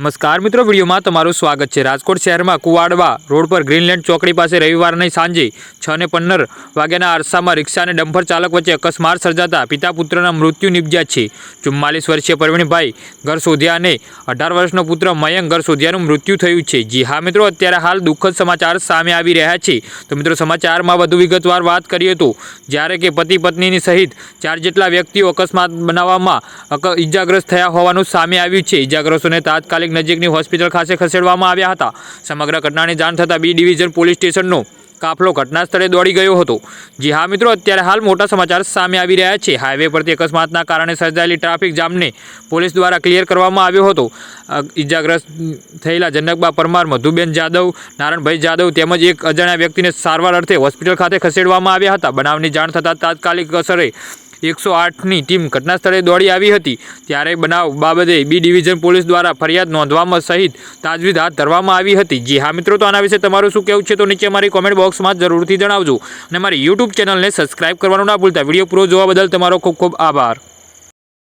નમસ્કાર મિત્રો, વિડીયોમાં તમારું સ્વાગત છે. રાજકોટ શહેરમાં કુવાડવા રોડ પર ગ્રીનલેન્ડ ચોકડી પાસે રવિવારની સાંજે છ ને પંદર વાગ્યાના આરસામાં રિક્ષા અને ડમ્ફર ચાલક વચ્ચે અકસ્માત સર્જાતા પિતા પુત્રના મૃત્યુ નિપજ્યા છે. ચુમ્માલીસ વર્ષીય પરવીણભાઈ ઘર શોધ્યા અને અઢાર વર્ષનો પુત્ર મયંક ઘર શોધ્યાનું મૃત્યુ થયું છે. જી હા મિત્રો, અત્યારે હાલ દુઃખદ સમાચાર સામે આવી રહ્યા છે. તો મિત્રો, સમાચારમાં વધુ વિગતવાર વાત કરીએ તો, જ્યારે કે પતિ પત્નીની સહિત ચાર જેટલા વ્યક્તિઓ અકસ્માત બનાવવામાં ઇજાગ્રસ્ત થયા હોવાનું સામે આવ્યું છે. ઇજાગ્રસ્તોને તાત્કાલિક નજીકની હોસ્પિટલ ખાતે ખસેડવામાં આવ્યા હતા. સમગ્ર ઘટનાની જાણ થતાં બી ડિવિઝન પોલીસ સ્ટેશનનો કાફલો ઘટના સ્થળે દોડી ગયો હતો. જી હા મિત્રો, અત્યારે હાલ મોટા સમાચાર સામે આવી રહ્યા છે. હાઈવે પરથી અકસ્માતના કારણે સર્જાયેલી ટ્રાફિક જામને પોલીસ દ્વારા ક્લિયર કરવામાં આવ્યો હતો. ઇજાગ્રસ્ત થયેલા જનકબા પરમાર, મધુબેન જાદવ, નારણભાઈ જાદવ તેમજ એક અજાણ્યા વ્યક્તિને સારવાર અર્થે હોસ્પિટલ ખાતે ખસેડવામાં આવ્યા હતા. બનાવની જાણ થતાં તાત્કાલિક અસરે એકસો આઠની ટીમ ઘટના સ્થળે દોડી આવી હતી. ત્યારે બનાવ બાબતે બી ડિવિઝન પોલીસ દ્વારા ફરિયાદ નોંધવામાં સહિત તાજવીજ હાથ ધરવામાં આવી હતી. જી હા મિત્રો, તો આના વિશે તમારું શું કહેવું છે તો નીચે મારી કોમેન્ટ બોક્સમાં જરૂરથી જણાવજો. અને મારી યુટ્યુબ ચેનલને સબસ્ક્રાઇબ કરવાનું ના ભૂલતા. વીડિયો પૂરો જોવા બદલ તમારો ખૂબ ખૂબ આભાર.